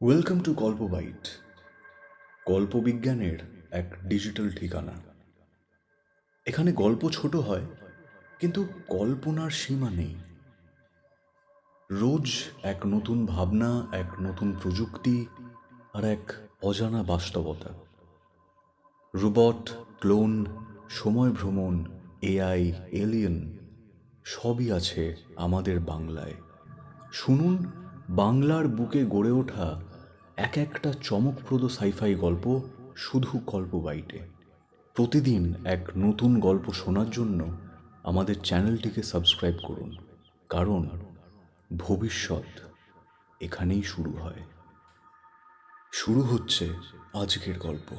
Welcome to Golpo byte গল্প বিজ্ঞানের এক ডিজিটাল ঠিকানা এখানে গল্প ছোট হয় কিন্তু কল্পনার সীমা নেই রোজ এক নতুন ভাবনা এক নতুন প্রযুক্তি আর এক অজানা বাস্তবতা রোবট ক্লোন সময় ভ্রমণ এআই এলিয়েন সবই আছে আমাদের বাংলায় শুনুন বাংলার বুকে গড়ে ওঠা এক একটা চমকপ্রদ সাইফাই গল্প শুধু গল্প বাইটে প্রতিদিন এক নতুন গল্প শোনার জন্য আমাদের চ্যানেলটিকে সাবস্ক্রাইব করুন, কারণ ভবিষ্যৎ এখানেই শুরু হয়। শুরু হচ্ছে আজকের গল্প।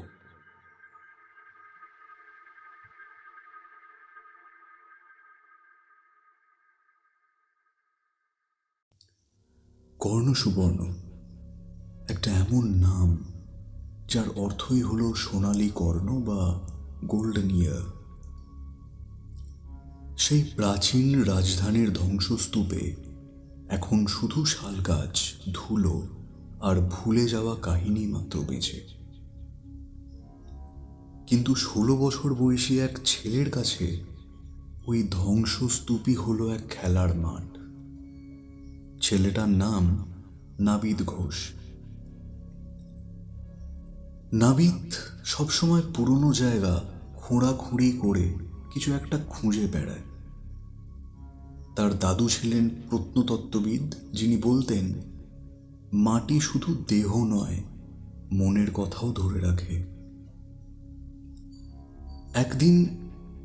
কর্ণ সুবর্ণ একটা এমন নাম যার অর্থই হলো সোনালী কর্ণ বা গোল্ডেন ইয়ার সেই প্রাচীন রাজধানীর ধ্বংসস্তূপে এখন শুধু শাল গাছ ধুলো আর ভুলে যাওয়া কাহিনী মাত্র বেঁচে। কিন্তু ষোলো বছর বয়সী এক ছেলের কাছে ওই ধ্বংসস্তূপই হলো এক খেলার মাঠ। ছেলেটার নাম নাবিদ ঘোষ। নাবিদ সবসময় পুরনো জায়গা খোঁড়াখুঁড়ি করে কিছু একটা খুঁজে বেড়ায়। তার দাদু ছিলেন প্রত্নতত্ত্ববিদ, যিনি বলতেন, মাটি শুধু দেহ নয়, মনের কথাও ধরে রাখে। একদিন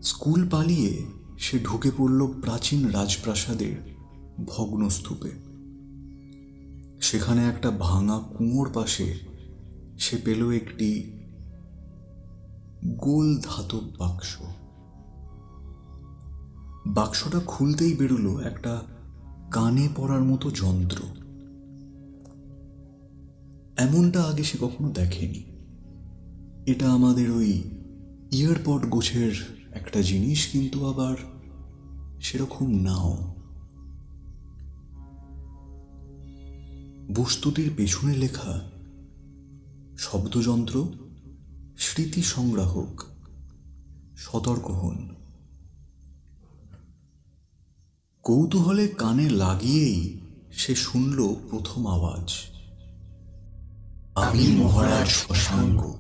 স্কুল পালিয়ে সে ঢুকে পড়ল প্রাচীন রাজপ্রাসাদের ভগ্নস্তূপে। সেখানে একটা ভাঙা কুঁয়োর পাশে সে পেল একটি গোল ধাতব বাক্স। বাক্সটা খুলতেই বেরোলো একটা কানে পড়ার মতো যন্ত্র। এমনটা আগে সে কখনো দেখেনি। এটা আমাদের ওই ইয়ারপড গোছের একটা জিনিস, কিন্তু আবার সেরকম নাও। বস্তুটির পেছনে লেখা শব্দযন্ত্র স্মৃতি সংগ্রাহক সতর্ক হন। কৌতূহলে কানে লাগিয়েই সে শুনল প্রথম আওয়াজ। আমি মহারাজ শশাঙ্ক,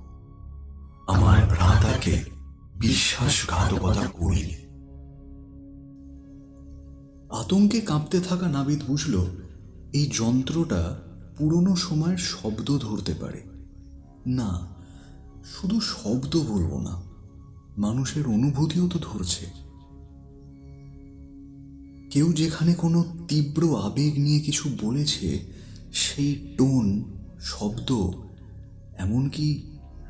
আমার ভ্রাতাকে বিশ্বাসঘাতকতা করিনি। আতঙ্কে কাঁপতে থাকা নাবিদ বুঝল, এই যন্ত্রটা পুরনো সময়ের শব্দ ধরতে পারে। না, শুধু শব্দ বলব না, মানুষের অনুভূতিও তো ধরছে। কেউ যেখানে কোনো তীব্র আবেগ নিয়ে কিছু বলেছে, সেই টোন, শব্দ, এমনকি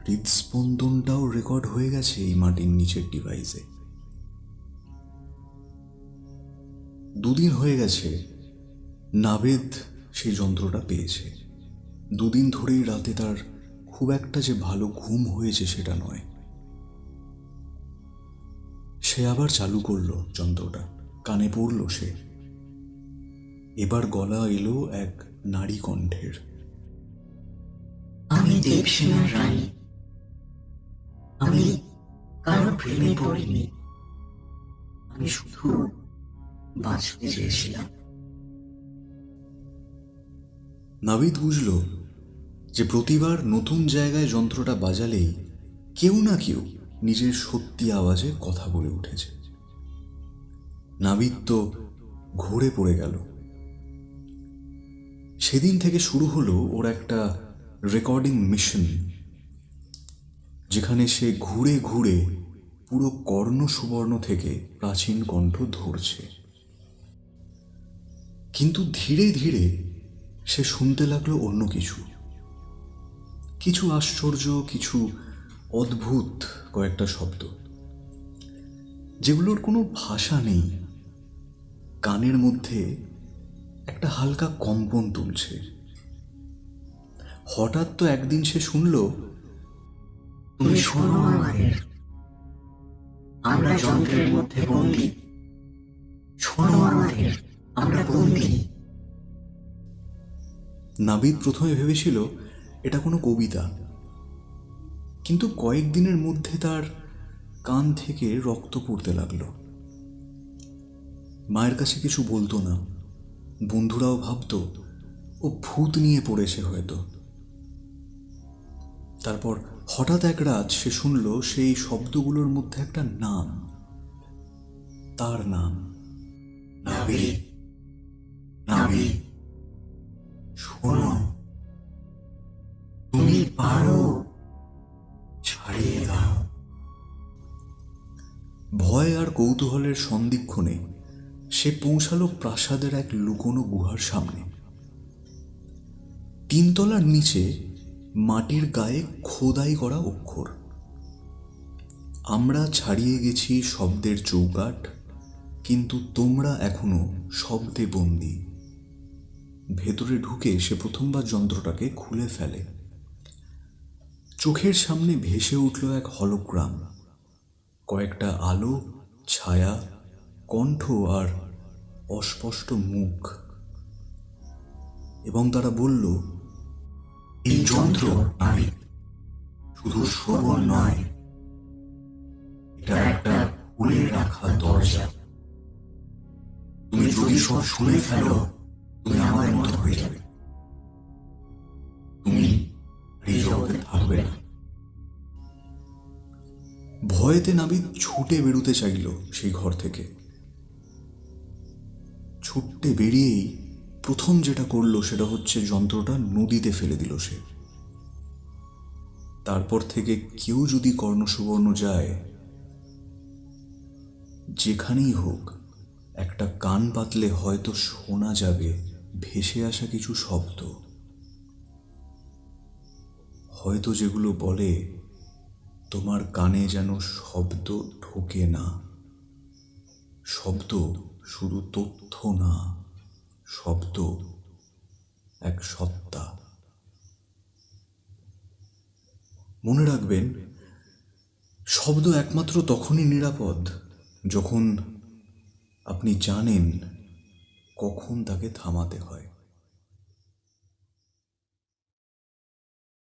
হৃদস্পন্দনটাও রেকর্ড হয়ে গেছে এই মাটির নিচের ডিভাইসে। দুদিন হয়ে গেছে, নাবেদ সেই যন্ত্রটা পেয়েছে। দুদিন ধরেই রাতে তার খুব একটা যে ভালো ঘুম হয়েছে সেটা নয়। সে আবার চালু করল যন্ত্রটা। কানে পড়ল সে। এবার গলা এলো এক নারী কণ্ঠের। আমি দেবসেনার রানী। আমি কারও প্রেমে পড়িনি। আমি শুধু বাঁচতে চেয়েছিলাম। নাবিদ বুঝল যে প্রতিবার নতুন জায়গায় যন্ত্রটা বাজালেই কেউ না কেউ নিজের সত্যি আওয়াজে কথা বলে উঠেছে। নাবিদ তো ঘুরে পড়ে গেল। সেদিন থেকে শুরু হলো ওর একটা রেকর্ডিং মিশন, যেখানে সে ঘুরে ঘুরে পুরো কর্ণ সুবর্ণ থেকে প্রাচীন কণ্ঠ ধরছে। কিন্তু ধীরে ধীরে সে শুনতে লাগল অন্য কিছু। কিছু আশ্চর্য, কিছু অদ্ভুত কয়েকটা শব্দ। যেগুলোর কোনো ভাষা নেই। কানের মধ্যে একটা হালকা কম্পন তুলছে। হঠাৎ তো একদিন সে শুনল, তুমি শোনো আমাদের। আমরা যন্ত্রের মধ্যে শোনো আমাদের, আমরা নাবিদ প্রথমে ভেবেছিল এটা কোনো কবিতা। কিন্তু কয়েকদিনের মধ্যে তার কান থেকে রক্ত পড়তে লাগল। মায়ের কাছে কিছু বলতো না। বন্ধুরাও ভাবতো, ও ভূত নিয়ে পড়েছে হয়তো। তারপর হঠাৎ এক রাত সে শুনল সেই শব্দগুলোর মধ্যে একটা নাম। তার নাম নাবিদ কৌতূহলের সন্দিক্ষণে সে পৌঁছালো প্রাসাদের এক লুকোনো গুহার সামনে। তিনতলার নিচে মাটির গায়ে খোদাই করা অক্ষর। আমরা ছাড়িয়ে গেছি শব্দের চৌকাঠ, কিন্তু তোমরা এখনও শব্দে বন্দি। ভেতরে ঢুকে সে প্রথমবার যন্ত্রটাকে খুলে ফেলে। চোখের সামনে ভেসে উঠল এক হলোগ্রাম। কয়েকটা আলো ছায়া, কণ্ঠ আর অস্পষ্ট মুখ। এবং তারা বলল, এই যন্ত্র আমি শুধু শ্রবণ নয়, এটা একটা খুলে রাখা দরজা। তুমি যদি সব শুনে ফেলো ভয়েতে নাবিদ ছুটে বেরুতে চাইল সেই ঘর থেকে। ছুটতে বেরিয়েই প্রথম যেটা করল সেটা হচ্ছে যন্ত্রটা নদীতে ফেলে দিল সে। তারপর থেকে কেউ যদি কর্ণসুবর্ণ যায়, যেখানেই হোক, একটা কান পাতলে হয়তো শোনা যাবে ভেসে আসা কিছু শব্দ। হয়তো যেগুলো বলে তোমার কানে যেন শব্দ ঢোকে না। শব্দ শুধু তথ্য না, শব্দ এক সত্তা। মনে রাখবেন, শব্দ একমাত্র তখনই নিরাপদ যখন আপনি জানেন কখন তাকে থামাতে হয়।